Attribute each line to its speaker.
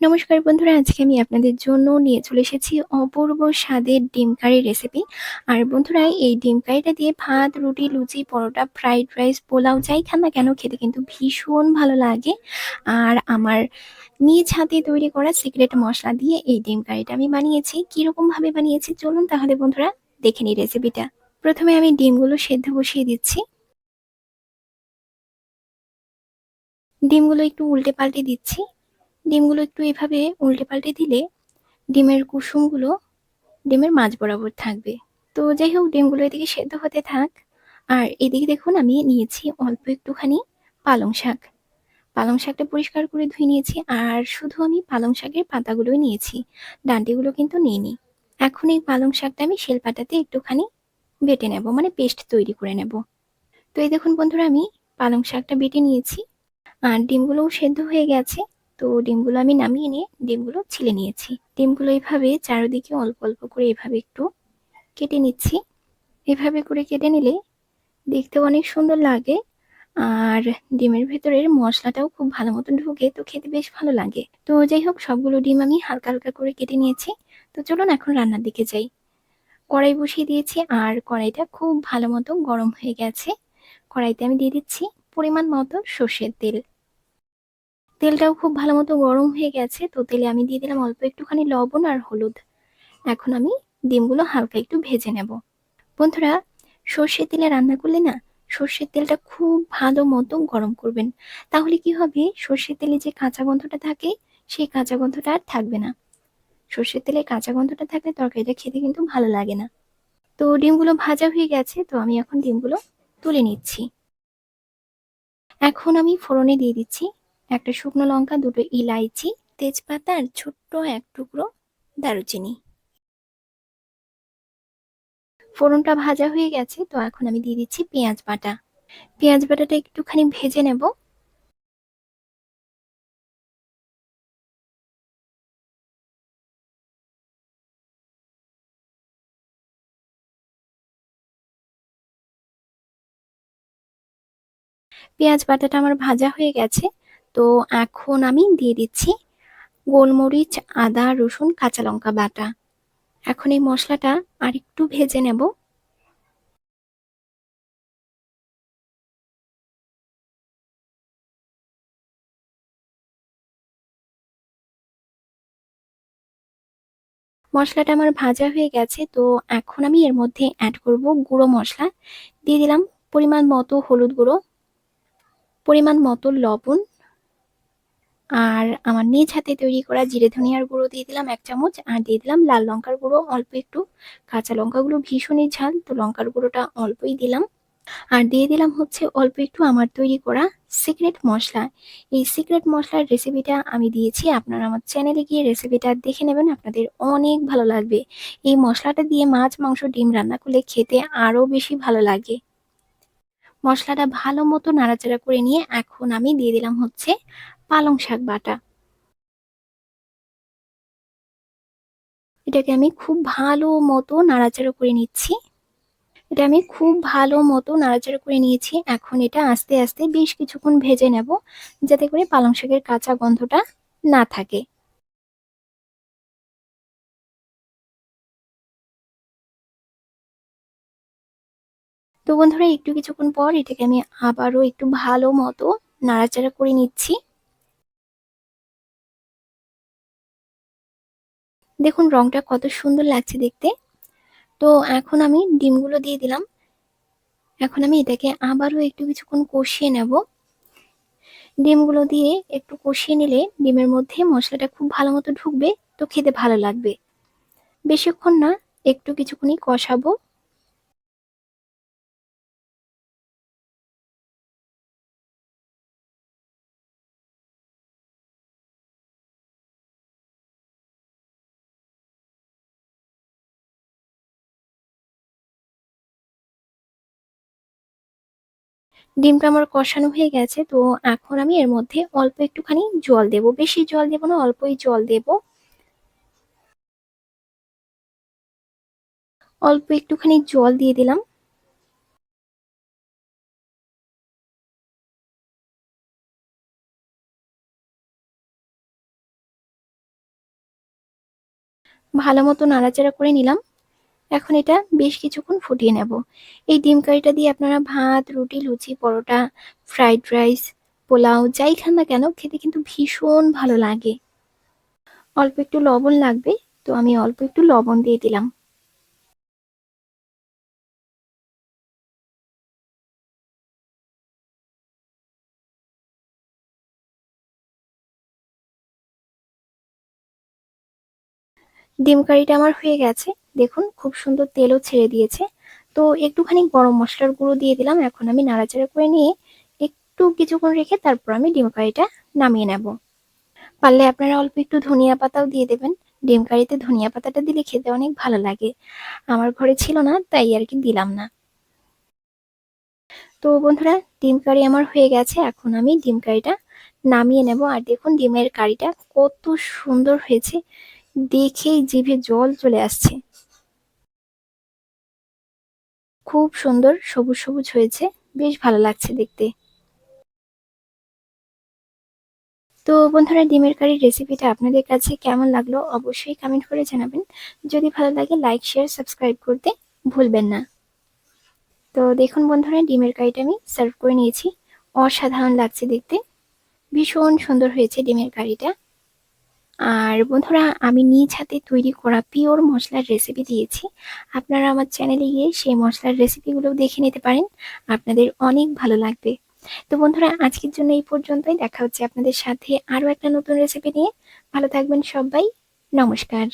Speaker 1: নমস্কার বন্ধুরা, আজকে আমি আপনাদের জন্য নিয়ে চলে এসেছি অপূর্ব স্বাদের ডিম কারি রেসিপি আর বন্ধুরা, এই ডিম কারিটা দিয়ে ভাত, রুটি, লুচি, পরোটা ফ্রাইড রাইস পোলাও, যাই খান না কেন, খেতে কিন্তু ভীষণ ভালো লাগে। আর আমার নিজ হাতে তৈরি করা সিক্রেট মশলা দিয়ে এই ডিম কারিটা আমি বানিয়েছি। কীরকমভাবে বানিয়েছি, চলুন তাহলে বন্ধুরা, দেখে নিই রেসিপিটা প্রথমে আমি ডিমগুলো সেদ্ধ বসিয়ে দিচ্ছি। ডিমগুলো একটু উল্টে পাল্টে দিচ্ছি। ডিমগুলো একটু এভাবে উল্টে পাল্টে দিলে ডিমের কুসুমগুলো ডিমের মাঝ বরাবর থাকবে। তো যাই হোক, ডিমগুলো এদিকে সেদ্ধ হতে থাক। আর এদিকে দেখুন, আমি নিয়েছি অল্প একটুখানি পালং শাক। পালং শাকটা পরিষ্কার করে ধুয়ে নিয়েছি, আর শুধু আমি পালং শাকের পাতাগুলোই নিয়েছি। ডান্ডিগুলো কিন্তু নিইনি। এখন এই পালং শাকটা আমি শিলপাটাতে একটুখানি বেটে নেব মানে পেস্ট তৈরি করে নেব। তো এই দেখুন বন্ধুরা, আমি পালং শাকটা বেটে নিয়েছি। আর ডিমগুলোও সেদ্ধ হয়ে গেছে। তো ডিমগুলো আমি নামিয়ে নিয়ে ডিমগুলো ছিলে নিয়েছি। ডিমগুলো এইভাবে চারিদিকে অল্প অল্প করে এভাবে একটু কেটে নিচ্ছি। এভাবে করে কেটে নিলে দেখতে অনেক সুন্দর লাগে আর ডিমের ভেতরের মশলাটাও খুব ভালো মতন ঢুকে তো খেতে বেশ ভালো লাগে। তো যাই হোক, সবগুলো ডিম আমি হালকা হালকা করে কেটে নিয়েছি। তো চলুন এখন রান্নার দিকে যাই। কড়াই বসিয়ে দিয়েছি আর কড়াইটা খুব ভালো মতো গরম হয়ে গেছে। কড়াইতে আমি দিয়ে দিচ্ছি পরিমাণ মতো সর্ষের তেল। তেলটাও খুব ভালো মতো গরম হয়ে গেছে, তো তেলে আমি দিয়ে দিলাম অল্প একটুখানি লবণ আর হলুদ। এখন আমি ডিমগুলো হালকা একটু ভেজে নেব। বন্ধুরা, সর্ষের তেলে রান্না করলে না, সর্ষের তেলটা খুব ভালো মতো গরম করবেন। তাহলে কি হবে, সর্ষের তেলে যে কাঁচা গন্ধটা থাকে, সেই কাঁচা গন্ধটা আর থাকবে না। সর্ষের তেলে কাঁচা গন্ধটা থাকলে তরকারিটা খেতে কিন্তু ভালো লাগে না। তো ডিমগুলো ভাজা হয়ে গেছে, তো আমি এখন ডিমগুলো তুলে নিচ্ছি। এখন আমি ফোড়নে দিয়ে দিচ্ছি একটা শুকনো লঙ্কা, দুটো ইলাইচি, তেজপাতা আর ছোট্ট এক টুকরো দারুচিনি। ফোড়নটা ভাজা হয়ে গেছে, তো এখন আমি দিয়ে দিচ্ছি পেঁয়াজ বাটা। পেঁয়াজ বাটাটা একটুখানি ভেজে নেব। পেঁয়াজ বাটাটা আমার ভাজা হয়ে গেছে। তো এখন আমি দিয়ে দিচ্ছি গোলমরিচ, আদা, রসুন, কাঁচা লঙ্কা বাটা। এখন এই মশলাটা আর একটু ভেজে নেব। মশলাটা আমার ভাজা হয়ে গেছে, তো এখন আমি এর মধ্যে অ্যাড করব গুঁড়ো মশলা। দিয়ে দিলাম পরিমাণ মতো হলুদ গুঁড়ো, পরিমাণ মতো লবণ আর আমার নিজ হাতে তৈরি করা জিরে ধনিয়ার গুঁড়ো দিয়ে দিলাম এক চামচ, আর দিয়ে দিলাম লাল লঙ্কার গুঁড়ো অল্প একটু। কাঁচা লঙ্কাগুলো ভীষণই ঝাল, তো লঙ্কার গুঁড়োটা অল্পই দিলাম। আর দিয়ে দিলাম হচ্ছে অল্প একটু আমার তৈরি করা সিক্রেট মশলা। এই সিক্রেট মশলার রেসিপিটা আমি দিয়েছি, আপনারা আমার চ্যানেলে গিয়ে রেসিপিটা দেখে নেবেন, আপনাদের অনেক ভালো লাগবে। এই মশলাটা দিয়ে মাছ, মাংস, ডিম রান্না করলে খেতে আরও বেশি ভালো লাগে। মশলাটা ভালো মতো নাড়াচাড়া করে নিয়ে এখন আমি দিয়ে দিলাম হচ্ছে পালং শাক বাটা। এটাকে আমি খুব ভালো মতো নাড়াচাড়া করে নিচ্ছি। এটা আমি খুব ভালো মতো নাড়াচাড়া করে নিয়েছি। এখন এটা আস্তে আস্তে বেশ কিছুক্ষণ ভেজে নেব, যাতে করে পালং শাকের কাঁচা গন্ধটা না থাকে। তো বন্ধুরা, একটু কিছুক্ষণ পর এটাকে আমি আবারও একটু ভালো মতো নাড়াচাড়া করে নিচ্ছি। দেখুন, রংটা কত সুন্দর লাগছে দেখতে। তো এখন আমি ডিমগুলো দিয়ে দিলাম। এখন আমি এটাকে আবারও একটু কিছুক্ষণ কষিয়ে নেব। ডিমগুলো দিয়ে একটু কষিয়ে নিলে ডিমের মধ্যে মশলাটা খুব ভালো মতো ঢুকবে, তো খেতে ভালো লাগবে। বেশিক্ষণ না, একটু কিছুক্ষণই কষাবো। ডিমটা আমার কষানো হয়ে গেছে, তো এখন আমি এর মধ্যে অল্প একটুখানি জল দেব। বেশি জল দেব না, অল্পই জল দেব। অল্প একটুখানি জল দিয়ে দিলাম। ভালো মতো নাড়াচাড়া করে নিলাম। এখন এটা বেশ কিছুক্ষণ ফুটিয়ে নেব। এই ডিম কারিটা দিয়ে আপনারা ভাত, রুটি, লুচি, পরোটা, ফ্রাইড রাইস, পোলাও, যাই খান না কেন, খেতে কিন্তু ভীষণ ভালো লাগে। অল্প একটু লবণ লাগবে, তো আমি অল্প একটু লবণ দিয়ে দিলাম। ডিম কারিটা আমার হয়ে গেছে। দেখুন, খুব সুন্দর তেলও ছেড়ে দিয়েছে। তো একটুখানি গরম মশলার গুঁড়ো দিয়ে দিলাম। এখন আমি নাড়াচাড়া করে নিয়ে একটু কিছুক্ষণ রেখে তারপর আমি ডিম কারিটা নামিয়ে নেব। পারলে আপনারা অল্প একটু ধনিয়া পাতাও দিয়ে দেবেন। ডিম কারিতে ধনিয়া পাতাটা দিলে খেতে অনেক ভালো লাগে। আমার ঘরে ছিল না, তাই আর কি দিলাম না। তো বন্ধুরা, ডিম কারি আমার হয়ে গেছে। এখন আমি ডিম কারিটা নামিয়ে নেব। আর দেখুন, ডিমের কারিটা কত সুন্দর হয়েছে। দেখেই জিভে জল চলে আসছে। খুব সুন্দর সবুজ সবুজ হয়েছে। বেশ ভালো লাগছে দেখতে। তো বন্ধুরা, ডিমের কারির রেসিপিটা আপনাদের কাছে কেমন লাগল অবশ্যই কমেন্ট করে জানাবেন। যদি ভালো লাগে লাইক শেয়ার সাবস্ক্রাইব করতে ভুলবেন না। তো দেখুন বন্ধুরা, ডিমের কারিটা আমি সার্ভ করে নিয়েছি। অসাধারণ লাগছে দেখতে। ভীষণ সুন্দর হয়েছে ডিমের কারিটা। আর বন্ধুরা, আমি নিজ হাতে তৈরি করা পিওর মশলার রেসিপি দিয়েছি। আপনারা আমার চ্যানেলে গিয়ে সেই মশলার রেসিপিগুলো দেখে নিতে পারেন। আপনাদের অনেক ভালো লাগবে। তো বন্ধুরা, আজকের জন্য এই পর্যন্তই। দেখা হচ্ছে আপনাদের সাথে আরও একটা নতুন রেসিপি নিয়ে। ভালো থাকবেন সবাই। নমস্কার।